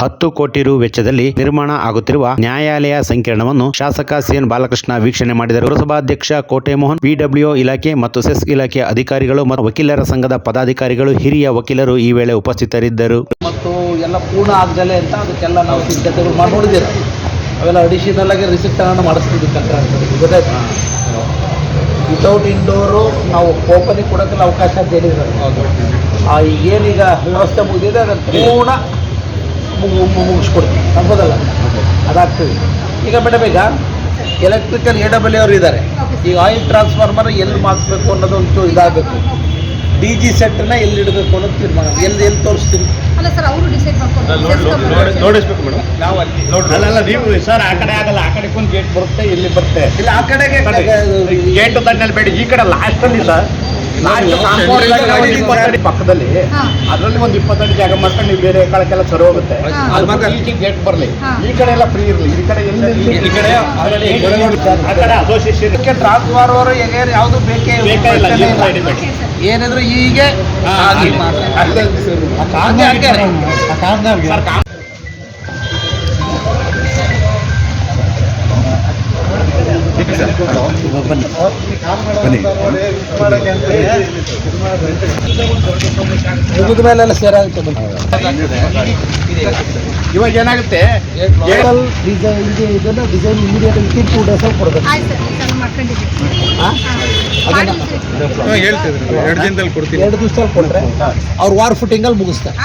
ಹತ್ತು ಕೋಟಿ ರು ವೆಚ್ಚದಲ್ಲಿ ನಿರ್ಮಾಣ ಆಗುತ್ತಿರುವ ನ್ಯಾಯಾಲಯ ಸಂಕೀರ್ಣವನ್ನು ಶಾಸಕ ಸಿಎನ್ ಬಾಲಕೃಷ್ಣ ವೀಕ್ಷಣೆ ಮಾಡಿದರು. ಪುರಸಭಾಧ್ಯಕ್ಷ ಕೋಟೆಮೋಹನ್ ಪಿಡಬ್ಲ್ಯೂ ಇಲಾಖೆ ಮತ್ತು ಸೆಸ್ ಇಲಾಖೆ ಅಧಿಕಾರಿಗಳು ಮತ್ತು ವಕೀಲರ ಸಂಘದ ಪದಾಧಿಕಾರಿಗಳು ಹಿರಿಯ ವಕೀಲರು ಈ ವೇಳೆ ಉಪಸ್ಥಿತರಿದ್ದರು. ಮತ್ತು ಎಲ್ಲ ಪೂರ್ಣ ಆಗದಲೆ ಅಂತ ಅದಕ್ಕೆಲ್ಲ ನಾವು ಸಿದ್ಧತೆಗಳು ಮಾಡಿ ನೋಡಿದ್ದೀರ ಅವೆಲ್ಲ ಅಡಿಷನಲ್ ಆಗಿ ರಿಸಿಪ್ಟನ್ನು ಮಾಡಿಸ್ತಿದ್ವಿ ಕಂಟ್ರಾಕ್ಟರ್ ಗೊತ್ತಾಯ್ತು? ವಿತೌಟ್ ಇಂಡೋರು ನಾವು ಓಪನಿಗೆ ಕೊಡೋಕ್ಕೆಲ್ಲ ಅವಕಾಶ ಅಂತ ಹೇಳಿದ್ರು ಆ ಏನೀಗ ವ್ಯವಸ್ಥೆ ಮುಗಿದಿದೆ ಅದನ್ನು ಪೂರ್ಣ ಮುಗಿಸ್ಕೊಡ್ತೀವಿ ತಪ್ಪದಲ್ಲ ಅದಾಗ್ತದೆ. ಈಗ ಮೇಡಮ್ ಈಗ ಎಲೆಕ್ಟ್ರಿಕಲ್ ಎ ಡಬ್ಲ್ಯೂ ಅವರು ಇದ್ದಾರೆ. ಈಗ ಆಯಿಲ್ ಟ್ರಾನ್ಸ್ಫಾರ್ಮರ್ ಎಲ್ಲಿ ಮಾಡಿಸ್ಬೇಕು ಅನ್ನೋದು ಒಂದು ಇದಾಗಬೇಕು ಡಿ ಜಿ ಸೆಟ್ನ ಎಲ್ಲಿ ಇಡಬೇಕು ಅನ್ನೋದು ತೀರ್ಮಾನ. ಎಲ್ಲಿ ಎಲ್ಲಿ ತೋರಿಸ್ತೀವಿ ಅಲ್ಲ ಸರ್ ಅವರು ಡಿಸೈಡ್ ಮಾಡ್ಕೊಂಡು ನೋಡಿಸ್ಬೇಕು ಮೇಡಮ್. ನಾವು ಅಲ್ಲಿ ಅಲ್ಲಲ್ಲ ನೀವು ಸರ್ ಆ ಕಡೆ ಆಗಲ್ಲ. ಆ ಕಡೆ ಒಂದು ಗೇಟ್ ಬರುತ್ತೆ ಇಲ್ಲಿ ಬರುತ್ತೆ. ಇಲ್ಲ ಆ ಕಡೆಗೆ ಗೇಟ್ ದಂಡಲ್ಲಿ ಬೇಡ. ಈ ಕಡೆ ಲಾಸ್ಟ್ ಅಲ್ಲಿ ಇಲ್ಲ ಲಾಸ್ಟ್ ಕಾಂಪೌಂಡ್ ಇಪ್ಪತ್ತಡಿ ಪಕ್ಕದಲ್ಲಿ. ಅದರಲ್ಲಿ ಒಂದು ಇಪ್ಪತ್ತಡಿ ಜಾಗ ಮಾಡ್ಕೊಂಡು ನೀವು ಬೇರೆ ಕಾಲಕ್ಕೆಲ್ಲ ಸರಿ ಹೋಗುತ್ತೆ. ಗೇಟ್ ಬರಲಿ. ಈ ಕಡೆ ಎಲ್ಲ ಫ್ರೀ ಇರಲಿ. ಈ ಕಡೆ ಎಲ್ಲಿ ಈ ಕಡೆ ಆ ಕಡೆ ಅಸೋಸಿಯೇಷನ್ ಯಾವುದು ಬೇಕೇ ಬೇಕಾ ಇಲ್ಲ ಏನಿದ್ರು ಹೀಗೆ ಬನ್ನಿ. ಸರ್ ಕಾಮ್- ಮುಗಿದ ಮೇಲೆಲ್ಲ ಸೇರಾಗುತ್ತೆ ಬನ್ನಿ. ಇವಾಗ ಏನಾಗುತ್ತೆ? Total ಡಿಸೈನ್ ಇದೆ ಇದನ್ನ design immediate within two days ಕೊಡಬೇಕು. ಮಾಡ್ಕೊಂಡಿದ್ದೀವಿ. ಹಾ? ಹೇಳ್ತಿದ್ರು ಎರಡು ದಿನದಲ್ಲಿ ಕೊಡ್ತೀನಿ. ಎರಡು ದಿವಸದಲ್ಲಿ ಕೊಟ್ಟರೆ ಅವ್ರು ವಾರ್ ಫುಟಿಂಗಲ್ಲಿ ಮುಗಿಸ್ತಾರೆ.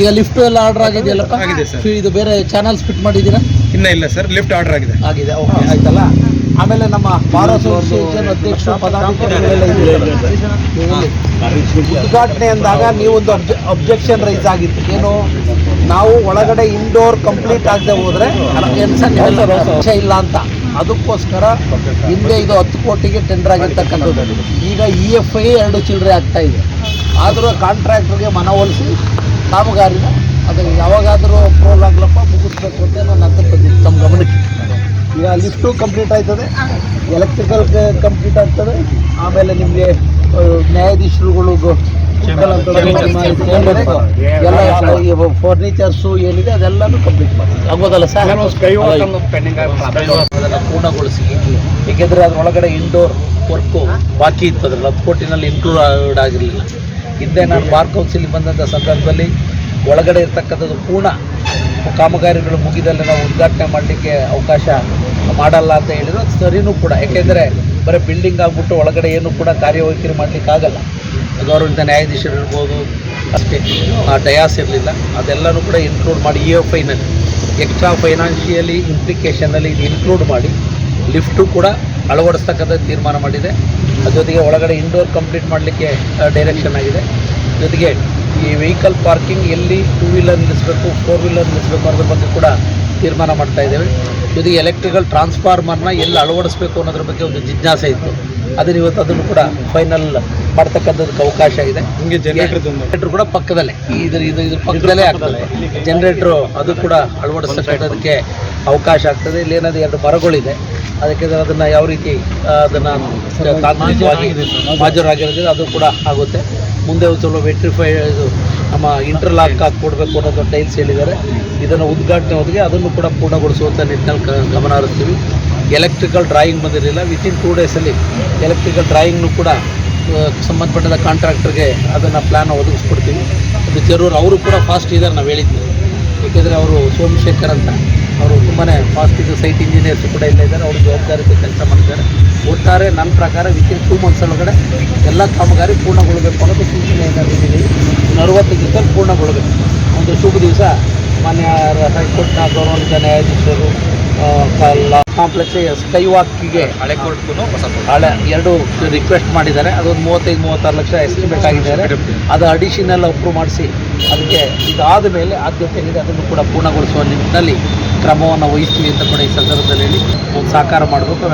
ಈಗ ಲಿಫ್ಟ್ ಎಲ್ಲ ಆರ್ಡರ್ ಆಗಿದೆಯಲ್ಲಪ್ಪ? ಆಗಿದೆ ಸರ್. ಇದು ಬೇರೆ ಚಾನಲ್ಸ್ ಫಿಟ್ ಮಾಡಿದ್ದೀರಾ? ಇನ್ನ ಇಲ್ಲ ಸರ್ ಲಿಫ್ಟ್ ಆರ್ಡರ್ ಆಗಿದೆ. ಆಗಿದೆ ಓಕೆ ಆಯ್ತಲ್ಲ? ಆಮೇಲೆ ನಮ್ಮ ಬಾರ್ ಅಸೋಸಿಯೇಷನ್ ಅಧ್ಯಕ್ಷ ಪದಾಧಿಕಾರಿಗಳೆಲ್ಲ. ಉದ್ಘಾಟನೆ ಅಂದಾಗ ನೀವೊಂದು ಅಬ್ಜೆ ಅಬ್ಜೆಕ್ಷನ್ ರೈಸ್ ಆಗಿತ್ತು. ಏನು? ನಾವು ಒಳಗಡೆ ಇಂಡೋರ್ ಕಂಪ್ಲೀಟ್ ಆಗದೆ ಹೋದ್ರೆ ಕೆಲಸ ಇಲ್ಲ ಅಂತ. ಅದಕ್ಕೋಸ್ಕರ ಹಿಂದೆ ಇದು ಹತ್ತು ಕೋಟಿಗೆ ಟೆಂಡರ್ ಆಗಿರ್ತಕ್ಕಂಥದ್ದು. ಈಗ ಇ ಎಫ್ ಐ ಎರಡು ಚಿಲ್ಲರೆ ಆಗ್ತಾ ಇದೆ. ಆದರೂ ಕಾಂಟ್ರಾಕ್ಟರ್ಗೆ ಮನವೊಲಿಸಿ. ಕಾಮಗಾರಿನ ಅದನ್ನು ಯಾವಾಗಾದರೂ ಅಪ್ರೂವಲ್ ಆಗ್ಲಪ್ಪ ಮುಗಿಸ್ಬೇಕು ಅಂತ ನಾನು ಅಂತ ಬಂದಿದ್ದು ತಮ್ಮ ಗಮನಕ್ಕೆ. ಈಗ ಲಿಫ್ಟು ಕಂಪ್ಲೀಟ್ ಆಯ್ತದೆ. ಎಲೆಕ್ಟ್ರಿಕಲ್ ಕಂಪ್ಲೀಟ್ ಆಗ್ತದೆ. ಆಮೇಲೆ ನಿಮಗೆ ನ್ಯಾಯಾಧೀಶರುಗಳು ಎಲ್ಲ ಫರ್ನಿಚರ್ಸು ಏನಿದೆ ಅದೆಲ್ಲನೂ ಕಂಪ್ಲೀಟ್ ಮಾಡ್ತೀವಿ ಆಗೋದಲ್ಲ ಸರ್? ಪೂರ್ಣಗೊಳಿಸಿ. ಏಕೆಂದರೆ ಅದರೊಳಗಡೆ ಇಂಡೋರ್ ವರ್ಕು ಬಾಕಿ ಇತ್ತು. ಅದರಲ್ಲಿ ಹತ್ತು ಕೋಟಿನಲ್ಲಿ ಇನ್ಕ್ಲೂಡ್ ಆಗಿರಲಿಲ್ಲ. ಹಿಂದೆ ನಾನು ಪಾರ್ಕ್ ಕೌನ್ಸಿಲ್ ಬಂದಂಥ ಸಂದರ್ಭದಲ್ಲಿ ಒಳಗಡೆ ಇರ್ತಕ್ಕಂಥದ್ದು ಪೂರ್ಣ ಕಾಮಗಾರಿಗಳು ಮುಗಿದಲ್ಲಿ ನಾವು ಉದ್ಘಾಟನೆ ಮಾಡಲಿಕ್ಕೆ ಅವಕಾಶ ಮಾಡಲ್ಲ ಅಂತ ಹೇಳಿದ್ರು. ಸರಿನೂ ಕೂಡ. ಯಾಕೆಂದರೆ ಬರೀ ಬಿಲ್ಡಿಂಗ್ ಆಗಿಬಿಟ್ಟು ಒಳಗಡೆ ಏನು ಕೂಡ ಕಾರ್ಯವೈಖರಿ ಮಾಡಲಿಕ್ಕಾಗಲ್ಲ ಗೌರವಿತ ನ್ಯಾಯಾಧೀಶರು ಇರ್ಬೋದು ಅಷ್ಟೇ ಆ ಡಯಾಸ್ ಇರಲಿಲ್ಲ. ಅದೆಲ್ಲನೂ ಕೂಡ ಇನ್ಕ್ಲೂಡ್ ಮಾಡಿ ಇ ಎಫ್ ಎಕ್ಸ್ಟ್ರಾ ಫೈನಾನ್ಷಿಯಲಿ ಇಂಪ್ಲಿಕೇಶನಲ್ಲಿ ಇದು ಇನ್ಕ್ಲೂಡ್ ಮಾಡಿ, ಲಿಫ್ಟು ಕೂಡ ಅಳವಡಿಸ್ತಕ್ಕಂಥ ತೀರ್ಮಾನ ಮಾಡಿದೆ. ಜೊತೆಗೆ ಒಳಗಡೆ ಇಂಡೋರ್ ಕಂಪ್ಲೀಟ್ ಮಾಡಲಿಕ್ಕೆ ಡೈರೆಕ್ಷನ್ ಆಗಿದೆ. ಜೊತೆಗೆ ಈ ವೆಹಿಕಲ್ ಪಾರ್ಕಿಂಗ್ ಎಲ್ಲಿ ಟೂ ವೀಲರ್ ನಿಲ್ಲಿಸಬೇಕು ಫೋರ್ ವೀಲರ್ ನಿಲ್ಲಿಸಬೇಕು ಅನ್ನೋದ್ರ ಬಗ್ಗೆ ಕೂಡ ತೀರ್ಮಾನ ಮಾಡ್ತಾ ಇದ್ದೇವೆ. ಜೊತೆಗೆ ಎಲೆಕ್ಟ್ರಿಕಲ್ ಟ್ರಾನ್ಸ್ಫಾರ್ಮರ್ನ ಎಲ್ಲಿ ಅಳವಡಿಸಬೇಕು ಅನ್ನೋದ್ರ ಬಗ್ಗೆ ಒಂದು ಜಿಜ್ಞಾಸೆ ಇತ್ತು. ಅದನ್ನು ಇವತ್ತು ಅದನ್ನು ಕೂಡ ಫೈನಲ್ ಮಾಡ್ತಕ್ಕಂಥದ್ದಕ್ಕೆ ಅವಕಾಶ ಇದೆ. ಹಿಂಗೆ ಜನರೇಟರ್ ಜನರೇಟರ್ ಕೂಡ ಪಕ್ಕದಲ್ಲೇ. ಇದ್ರ ಇದು ಇದ್ರ ಪಕ್ಕದಲ್ಲೇ ಆಗ್ತದೆ. ಜನರೇಟ್ರು ಅದು ಕೂಡ ಅಳವಡಿಸ್ತಕ್ಕಂಥದಕ್ಕೆ ಅವಕಾಶ ಆಗ್ತದೆ. ಇಲ್ಲಿ ಏನಾದ್ರು ಎರಡು ಮರಗಳಿದೆ. ಅದಕ್ಕೆ ಅದನ್ನು ಯಾವ ರೀತಿ ಅದನ್ನು ತಾಂತ್ರಿಕವಾಗಿ ಹಾಜರಾಗಿರೋದ್ರಿಂದ ಅದು ಕೂಡ ಆಗುತ್ತೆ. ಮುಂದೆ ಒಂದು ಸ್ವಲ್ಪ ವೆಟ್ರಿಫೈ ಇದು ನಮ್ಮ ಇಂಟರ್ಲಾಕ್ ಹಾಕಿ ಕೊಡಬೇಕು ಅನ್ನೋದು ಟೈಲ್ಸ್ ಹೇಳಿದ್ದಾರೆ. ಇದನ್ನು ಉದ್ಘಾಟನೆ ಹೊತ್ತಿಗೆ ಅದನ್ನು ಕೂಡ ಪೂರ್ಣಗೊಳಿಸುವಂಥ ನಿಟ್ಟಿನಲ್ಲಿ ಗಮನ ಹರಿಸ್ತೀವಿ. ಎಲೆಕ್ಟ್ರಿಕಲ್ ಡ್ರಾಯಿಂಗ್ ಬಂದಿರಲಿಲ್ಲ. ವಿತಿನ್ ಟೂ ಡೇಸಲ್ಲಿ ಎಲೆಕ್ಟ್ರಿಕಲ್ ಡ್ರಾಯಿಂಗ್ನು ಕೂಡ ಸಂಬಂಧಪಟ್ಟದ ಕಾಂಟ್ರಾಕ್ಟರ್ಗೆ ಅದನ್ನು ಪ್ಲ್ಯಾನ್ ಒದಗಿಸ್ಕೊಡ್ತೀವಿ. ಅದು ಜರೂರು ಅವರು ಕೂಡ ಫಾಸ್ಟ್ ಇದ್ದಾರೆ ನಾವು ಹೇಳಿದ್ವಿ. ಏಕೆಂದರೆ ಅವರು ಸೋಮಶೇಖರ್ ಅಂತ. ಅವರು ತುಂಬಾ ಫಾಸ್ಟ್ ಇದು ಸೈಟ್ ಇಂಜಿನಿಯರ್ಸ್ ಕೂಡ ಇಲ್ಲ ಇದ್ದಾರೆ ಅವರು ಜವಾಬ್ದಾರಿಯಿಂದ ಕೆಲಸ ಮಾಡ್ತಾರೆ ಒಟ್ಟಾರೆ ನನ್ನ ಪ್ರಕಾರ ವಿತಿನ್ ಟೂ ಮಂತ್ಸ್ ಒಳಗಡೆ ಎಲ್ಲ ಕಾಮಗಾರಿ ಪೂರ್ಣಗೊಳ್ಳಬೇಕು ಅನ್ನೋದು ಸೂಚನೆಯನ್ನು ನೀಡಿದ್ದೀವಿ ನಲವತ್ತು ದಿವಸದಲ್ಲಿ ಪೂರ್ಣಗೊಳ್ಳಬೇಕು ಒಂದು ಶುಭ ದಿವಸ ಮಾನ್ಯ ಹೈಕೋರ್ಟ್ನ ಗೌರವಾನ್ವಿತ ನ್ಯಾಯಾಧೀಶರು ಕಾಂಪ್ಲೆಕ್ಸ್ ಸ್ಕೈ ವಾಕಿಗೆ ಹಳೆ ಕೋರ್ಟ್ಗೂ ಹೊಸ ಹಳೆ ಎರಡು ರಿಕ್ವೆಸ್ಟ್ ಮಾಡಿದ್ದಾರೆ. ಅದೊಂದು ಮೂವತ್ತೈದು ಮೂವತ್ತಾರು ಲಕ್ಷ ಎಸ್ಟಿಮೇಟ್ ಆಗಿದ್ದಾರೆ. ಅದು ಅಡಿಷನಲ್ ಅಪ್ರೂವ್ ಮಾಡಿಸಿ ಅದಕ್ಕೆ ಇದಾದ ಮೇಲೆ ಆದ್ಯತೆ ನೀಡಿ ಅದನ್ನು ಕೂಡ ಪೂರ್ಣಗೊಳಿಸುವ ನಿಟ್ಟಿನಲ್ಲಿ ಕ್ರಮವನ್ನು ವಹಿಸ್ತೀವಿ ಅಂತ ಕೂಡ ಈ ಸಂದರ್ಭದಲ್ಲಿ ಸಾಕಾರ ಮಾಡಬೇಕು.